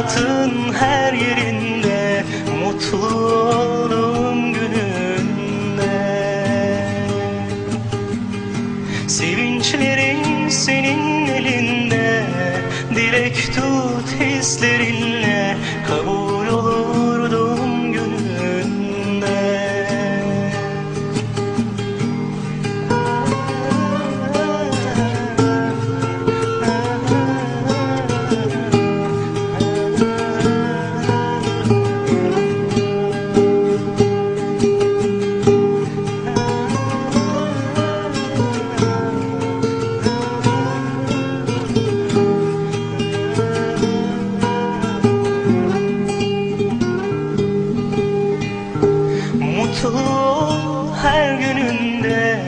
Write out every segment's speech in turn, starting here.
Hayatın her yerinde Mutlu olduğum gününde. Sevinçlerin senin elinde Dilek tut hislerinle Kabul Mutlu ol her gününde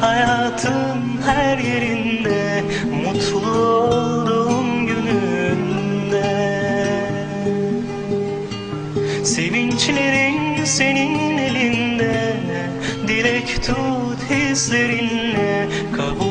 Hayatın her yerinde Mutlu olduğum gününde. Sevinçlerin senin elinde Dilek tut hislerinle Kabul